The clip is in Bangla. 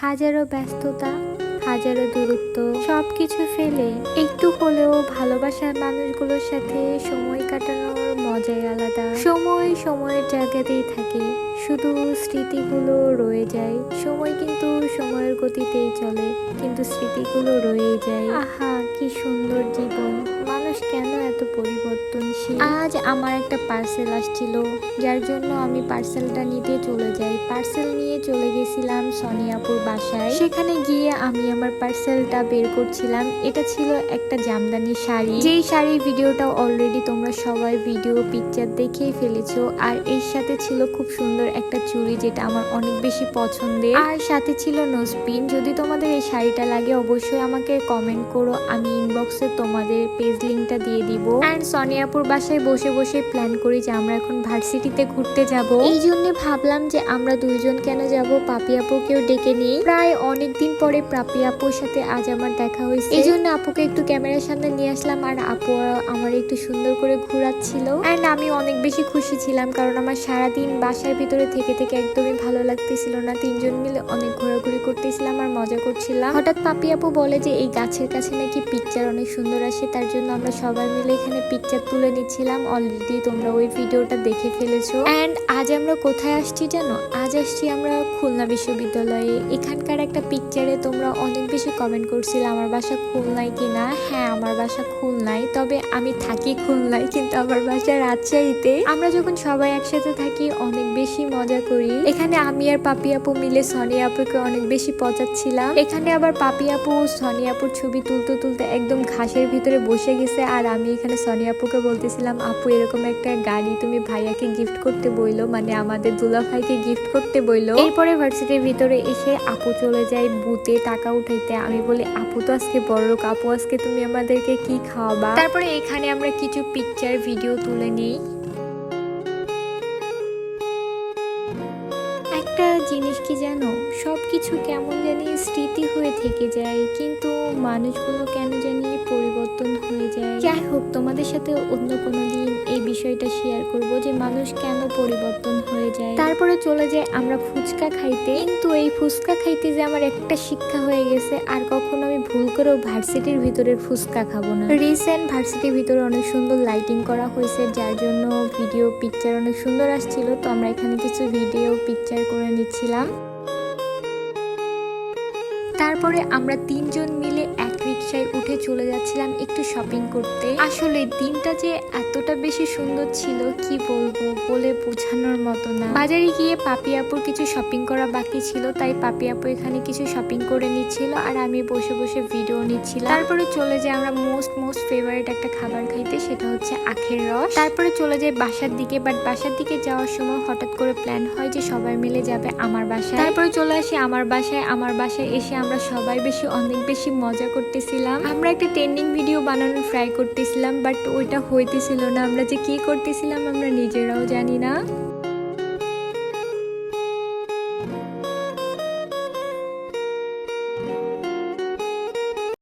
হাজারো ব্যস্ততা, হাজারো দূরত্ব, সবকিছু ফেলে একটু হলেও ভালোবাসার মানুষগুলোর সাথে সময় কাটানোর মজাই আলাদা। সময় সময়ের জায়গাতেই থাকে। শুধু স্মৃতিগুলো রয়ে যায়। সময় কিন্তু সময়ের গতিতেই চলে কিন্তু স্মৃতিগুলো রয়ে যায়। আহা কি সুন্দর জীবন। মানুষ কেন এত পরিবর্তনশীল? আজ আমার একটা পার্সেল আসছিল যার জন্য আমি পার্সেলটা নিতে চলে যাই। পার্সেল নিয়ে চলে গেছিলাম সনিয়াপুর বাসায়। সেখানে গিয়ে আমি আমার পার্সেলটা বের করছিলাম। এটা ছিল একটা জামদানি শাড়ি। যেই শাড়ির ভিডিওটা অলরেডি তোমরা সবাই ভিডিও পিকচার দেখেই ফেলেছো। আর এর সাথে ছিল খুব সুন্দর একটা চুড়ি যেটা আমার অনেক বেশি পছন্দের। আর সাথে ছিল নোজপিন যদি তোমাদের এই শাড়িটা লাগে, অবশ্যই আমাকে কমেন্ট করো। আমি ইনবক্সে তোমাদের পেজ লিঙ্কটা দিয়ে দিব। অ্যান্ড সনিয়াপুর বাসায় বসে বসে প্ল্যান করি যে আমরা এখন ভার্সিটিতে ঘুরতে যাব। এই জন্য ভাবলাম যে আমরা দুইজন কেন যাব, পাপি আপুকেও ডেকে নিই। প্রায় অনেকদিন পরে পাপি আপুর সাথে আজ আমার দেখা হয়েছে। এই জন্য আপুকে একটু ক্যামেরার সামনে নিয়ে আসলাম আর আপু আমার একটু সুন্দর করে ঘোরাচ্ছিল। অ্যান্ড আমি অনেক বেশি খুশি ছিলাম কারণ আমার সারাদিন বাসার ভিতরে থেকে থেকে একদমই ভালো লাগতেছিল না। তিনজন মিলে অনেক ঘোরাঘুরি করতেছিলাম আর মজা করছিলাম। হঠাৎ পাপি আপু বলে যে, এই গাছের কাছে নাকি পিকচার অনেক সুন্দর আসে, তার জন্য আমরা সবাই মিলে এখানে পিকচার তুলে নিচ্ছিলাম। অলরেডি তোমরা ওই ভিডিওটা দেখে ফেলেছো। অ্যান্ড আজ আমরা কোথায় আসছি জানো? আজ আসছি আমরা খুলনা বিশ্ববিদ্যালয়ে। এখানকার একটা পিকচারে তোমরা অনেক বেশি কমেন্ট করছিলে, আমার বাসা খুলনায় কিনা হ্যাঁ আমার বাসা খুলনায়। তবে আমি থাকি খুলনায়, কিন্তু আমার বাসা রাজশাহীতে। আমরা যখন সবাই একসাথে থাকি, অনেক বেশি মজা করি। এখানে আমি আর পাপি আপু মিলে সনি আপুকে অনেক বেশি পচাচ্ছিলাম। এখানে আবার পাপি আপু সনি আপুর ছবি তুলতে তুলতে একদম ঘাসের ভিতরে বসে গেছে। আর আমি এখানে সনি আপুকে বলতেছিলাম, আপু, এরকম একটা গাড়ি তুমি ভাইয়াকে গিফট করতে বইলো মানে আমাদের দুলা ভাইকে গিফট করতে বইলো। এরপরে ভার্সিটির ভিতরে এসে আপু চলে যায় বুতে টাকা উঠাইতে। আমি বলি, আপু তো আজকে বড় লোক, আপু, আজকে তুমি আমাদেরকে কি খাওয়াবা? তারপরে এখানে আমরা কিছু পিকচার ভিডিও তুলে নিই। জিনিস কি জানো? সব কিছু কেমন জানি স্মৃতি হয়ে থেকে যায়, কিন্তু মানুষগুলো কেন জানি পরিবর্তন যাই হোক, তোমাদের সাথে অন্য কোনো দিন এই বিষয়টা শেয়ার করব যে মানুষ কেন পরিবর্তন হয়ে যায়। তারপরে চলে যায় আমরা ফুচকা খাইতে। কিন্তু এই ফুচকা খাইতে যে আমার একটা শিক্ষা হয়ে গেছে, আর কখনো আমি ভুল করেও ভার্সিটির ভিতরের ফুচকা খাব না। রিসেন্ট ভার্সিটির ভিতরে অনেক সুন্দর লাইটিং করা হয়েছে, যার জন্য ভিডিও পিকচার অনেক সুন্দর আসছিল। তো আমরা এখানে কিছু ভিডিও পিকচার করে নিচ্ছিলাম। তারপরে আমরা তিনজন মিলে এক রিক্সায় উঠে চলে যাচ্ছিলাম একটু শপিং করতে। আসলে দিনটা যে এতটা বেশি সুন্দর ছিল, কি বলব বলে বোঝানোর মতো না। বাজারে গিয়ে পাপি আপুর কিছু শপিং করা বাকি ছিল, তাই পাপি আপু এখানে কিছু শপিং করে নিচ্ছিল আর আমি বসে বসে ভিডিও নিচ্ছিলাম। তারপরে চলে যাই আমরা মোস্ট মোস্ট ফেভারিট একটা খাবার খাইতে, সেটা হচ্ছে আখের রস। তারপরে চলে যাই বাসার দিকে বাট বাসার দিকে যাওয়ার সময় হঠাৎ করে প্ল্যান হয় যে সবাই মিলে যাবে আমার বাসায়। তারপরে চলে আসি আমার বাসায় আমার বাসায় এসে আমরা সবাই বেশি, অনেক বেশি মজা করতেছিলাম। আমরা একটা ট্রেন্ডিং ভিডিও বানানো ট্রাই করতেছিলাম বাট ওইটা হইতেছিল না। আমরা যে কি করতেছিলাম আমরা নিজেরাও জানি না।